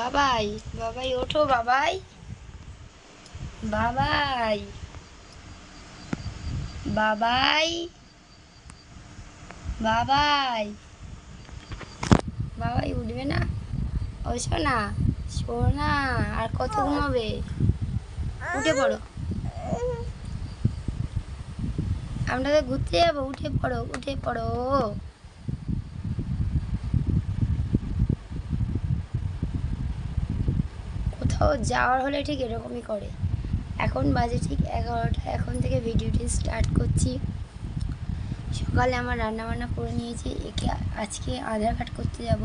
বাবাই বাবাই, ওঠো বাবাই। বাবাই। বাবাই। বাবাই। বাবাই, উঠবে না? ও শোনা শোনা আর কত ঘুমাবে? উঠে পড়ো। আমরা তো ঘুরতে যাব, উঠে পড়ো উঠে পড়ো। কোথাও যাওয়ার হলে ঠিক এরকমই করে। এখন বাজে ঠিক এগারোটা, এখন থেকে ভিডিওটি স্টার্ট করছি। সকালে আমার রান্না বান্না করে নিয়েছি, একে আজকে আধার কার্ড করতে যাব।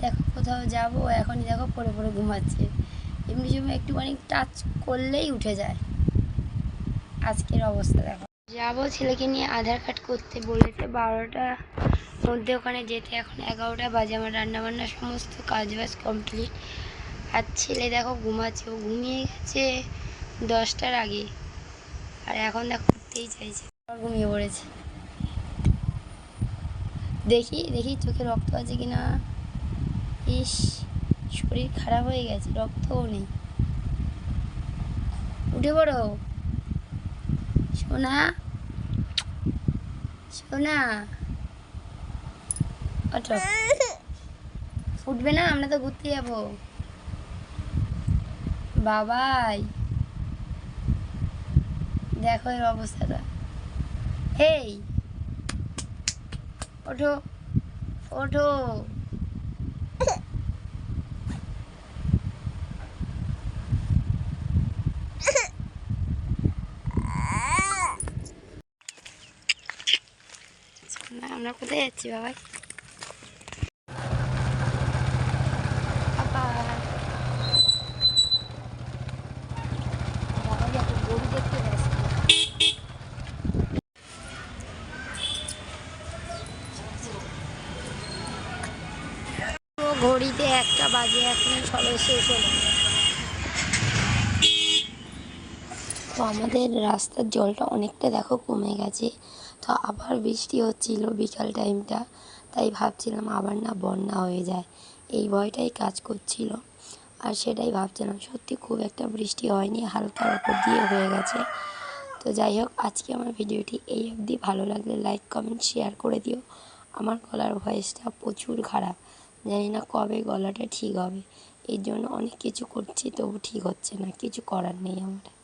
দেখো কোথাও যাব এখনই দেখো পড়ে পড়ে ঘুমাচ্ছে। এমনি সময় একটুখানি টাচ করলেই উঠে যায়। আজকের অবস্থা দেখো। যাব ছেলেকে নিয়ে আধার কার্ড করতে বলেছে বারোটার মধ্যে ওখানে যেতে, এখন এগারোটা বাজে, আমার রান্না বান্না সমস্ত কাজ বাজ কমপ্লিট আর ছেলে দেখো ঘুমাচ্ছে, ও ঘুমিয়ে গেছে দশটার আগে। আর এখন দেখো উঠতেই চাইছে। ঘুমিয়ে পড়েছে। দেখি দেখি চোখে রক্ত আছে কিনা। ইস, শরীর খারাপ হয়ে গেছে, রক্তও নেই। উঠে পড়ো। সোনা সোনা। ওঠো। উঠবে না? আমরা তো ঘুরতে যাব। বাবাই। দেখো এর অবস্থাটা। হেই। ওঠো। ওঠো। আমরা কোথায় যাচ্ছি বাবাই? ঘড়িতে একটা বাজে এখন সবে শেষ হলো। তো আমাদের রাস্তার জলটা অনেকটা দেখো কমে গেছে। তো আবার বৃষ্টি হচ্ছিল বিকাল টাইমটা, তাই ভাবছিলাম আবার না বন্যা হয়ে যায়। এই ভয়টাই কাজ করছিল। আর সেটাই ভাবছিলাম, সত্যি খুব একটা বৃষ্টি হয়নি হালকার ওপর দিয়ে হয়ে গেছে। তো যাই হোক, আজকে আমার ভিডিওটি এই অবধি। ভালো লাগলে লাইক কমেন্ট শেয়ার করে দিও। আমার গলার ভয়েসটা প্রচুর খারাপ। জানি না কবে গলাটা ঠিক হবে। এর জন্য অনেক কিছু করছি, তবু ঠিক হচ্ছে না, কিছু করার নেই আমার।